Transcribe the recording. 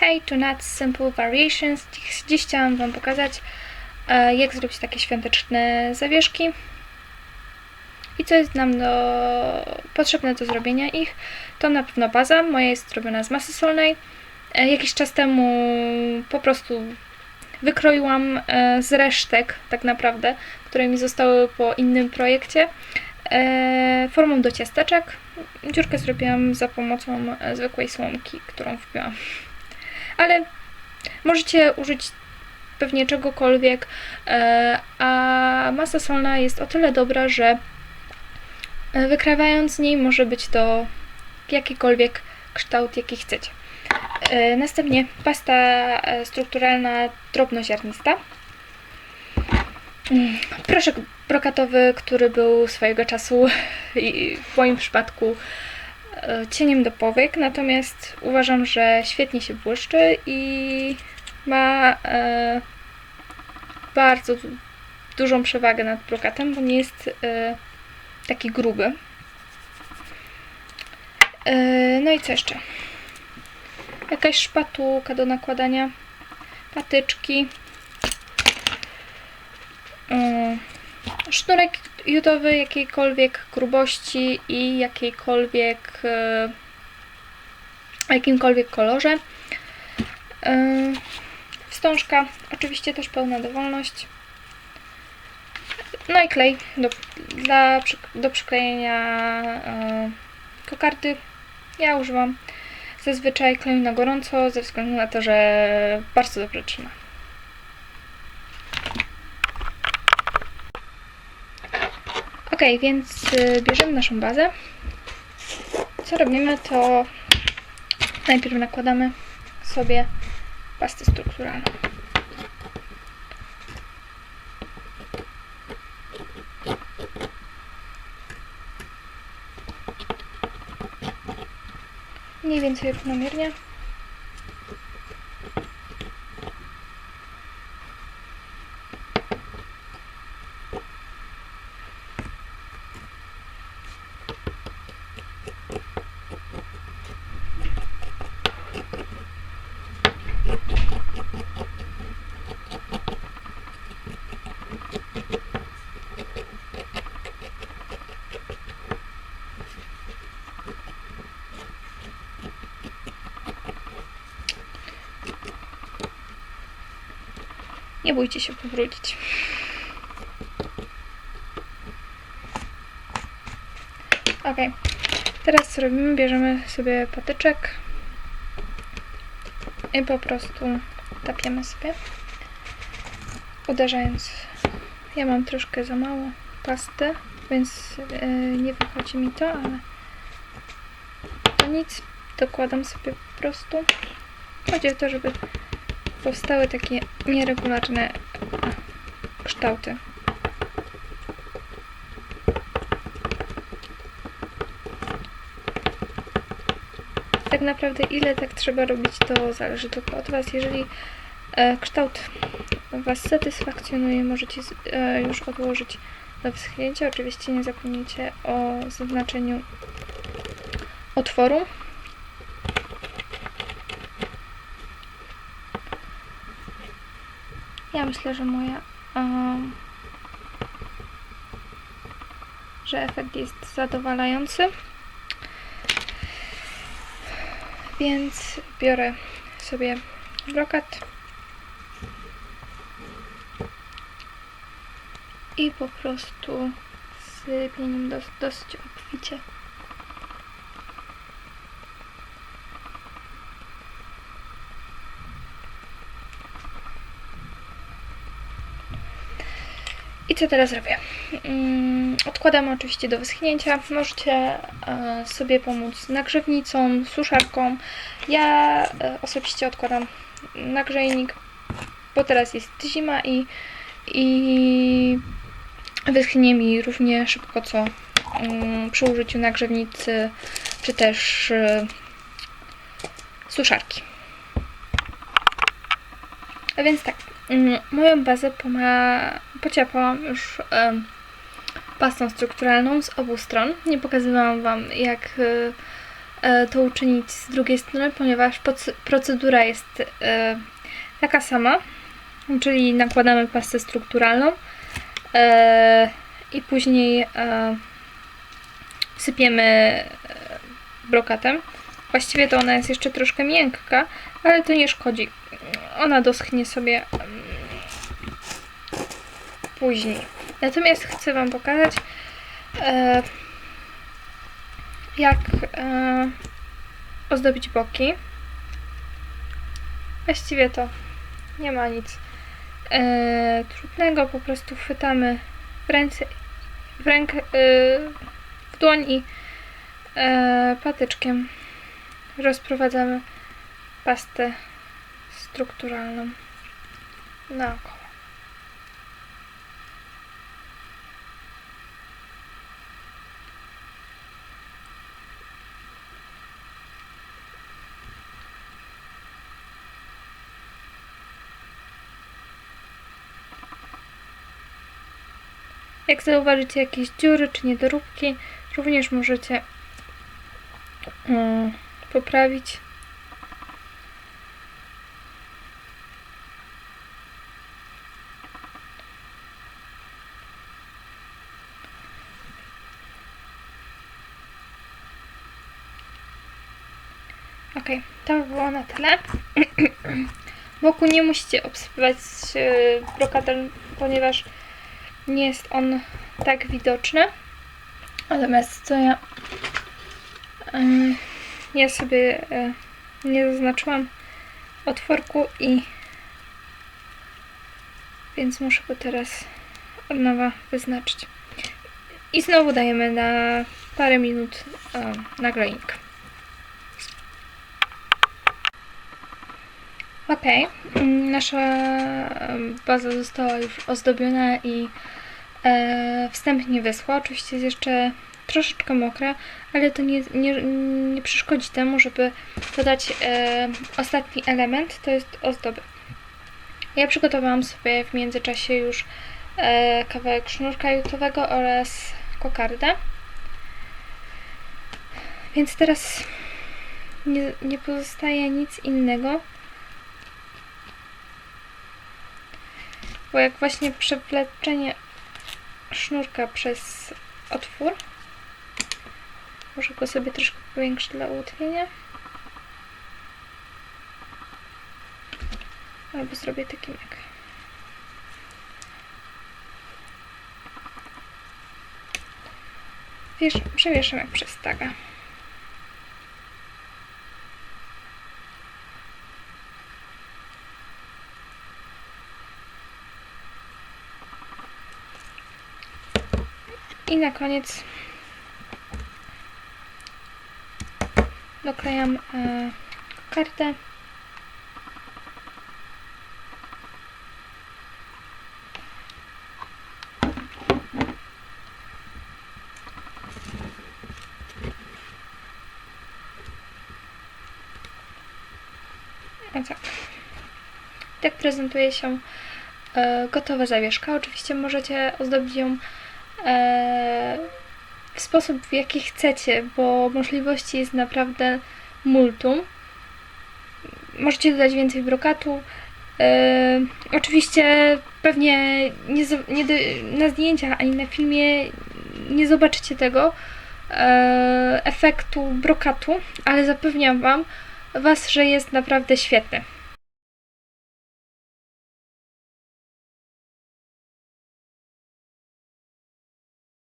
Hey, to Nuts Simple Variations. Dziś, dziś chciałam Wam pokazać, e, jak zrobić takie świąteczne zawieszki i co jest nam do, potrzebne do zrobienia ich. To na pewno baza, moja jest zrobiona z masy solnej. E, jakiś czas temu po prostu wykroiłam e, z resztek, tak naprawdę, które mi zostały po innym projekcie, formą do ciasteczek. Dziurkę zrobiłam za pomocą zwykłej słomki, którą wbiłam ale możecie użyć pewnie czegokolwiek, e, a masa solna jest o tyle dobra, że e, wykrawając z niej może być to jakikolwiek kształt, jaki chcecie. E, Następnie pasta strukturalna drobnoziarnista. Mm, Proszek brokatowy, który był swojego czasu w moim przypadku cieniem do powiek, natomiast uważam, że świetnie się błyszczy i ma e, bardzo du- dużą przewagę nad brokatem, bo nie jest e, taki gruby. E, no i co jeszcze? Jakaś szpatułka do nakładania, patyczki, e, sznurek judowy jakiejkolwiek grubości i jakiejkolwiek e, jakimkolwiek kolorze. E, Wstążka, oczywiście też pełna dowolność. No i klej do, dla, do przyklejenia e, kokardy. Ja używam zazwyczaj kleju na gorąco, ze względu na to, że bardzo dobrze trzyma. Ok, więc y, bierzemy naszą bazę. Co robimy, to najpierw nakładamy sobie pastę strukturalną. Mniej więcej równomiernie. Nie bójcie się powrócić. Ok. Teraz co robimy? Bierzemy sobie patyczek i po prostu tapiemy sobie. Uderzając. Ja mam troszkę za mało pasty, więc e, nie wychodzi mi to, ale to nic. Dokładam sobie po prostu. Chodzi o to, żeby powstały takie nieregularne kształty. Tak naprawdę ile tak trzeba robić, to zależy tylko od Was. Jeżeli e, kształt Was satysfakcjonuje, możecie z, e, już odłożyć do wyschnięcia. Oczywiście nie zapomnijcie o zaznaczeniu otworu. Ja myślę, że moja. em, że efekt jest zadowalający. Więc biorę sobie brokat i po prostu sypię nim dos dosyć obficie. Co teraz robię? Mm, Odkładam oczywiście do wyschnięcia. Możecie e, sobie pomóc nagrzewnicą, suszarką. Ja e, osobiście odkładam nagrzejnik, bo teraz jest zima i, i wyschnie mi równie szybko co mm, przy użyciu nagrzewnicy czy też e, suszarki. A więc tak, moją bazę poma- pociapałam już pastą strukturalną z obu stron. Nie pokazywałam Wam, jak y, e, to uczynić z drugiej strony, ponieważ procedura jest e, taka sama, czyli nakładamy pastę strukturalną e, i później e, sypiemy e, brokatem. Właściwie to ona jest jeszcze troszkę miękka, ale to nie szkodzi. Ona doschnie sobie mm, później. Natomiast chcę Wam pokazać, e, jak e, ozdobić boki. Właściwie to nie ma nic e, trudnego, po prostu chwytamy w ręce, w rękę, e, w dłoń i e, patyczkiem rozprowadzamy pastę strukturalną naokoło. Jak zauważycie jakieś dziury czy niedoróbki, również możecie mm, poprawić. Ok, to by było na tyle. Wokół nie musicie obsypywać e, brokatem, ponieważ nie jest on tak widoczny. Natomiast co ja ja sobie e, nie zaznaczyłam otworku i więc muszę go teraz od nowa wyznaczyć. I znowu dajemy na parę minut e, nagrajnik. Ok, nasza baza została już ozdobiona i wstępnie wyschła. Oczywiście jest jeszcze troszeczkę mokra, ale to nie, nie, nie przeszkodzi temu, żeby dodać e, ostatni element, to jest ozdoby. Ja przygotowałam sobie w międzyczasie już e, kawałek sznurka jutowego oraz kokardę. Więc teraz nie, nie pozostaje nic innego, Bo jak właśnie przewleczenie sznurka przez otwór, może go sobie troszkę powiększyć dla ułatwienia. Albo zrobię taki mek. Wiesz, przewieszam jak przez taga. I na koniec doklejam e, kartę. Tak. Tak prezentuje się e, gotowa zawieszka. Oczywiście możecie ozdobić ją w sposób, w jaki chcecie, bo możliwości jest naprawdę multum. Możecie dodać więcej brokatu. E, oczywiście pewnie nie, nie do, na zdjęciach ani na filmie nie zobaczycie tego e, efektu brokatu, ale zapewniam Wam Was, że jest naprawdę świetny.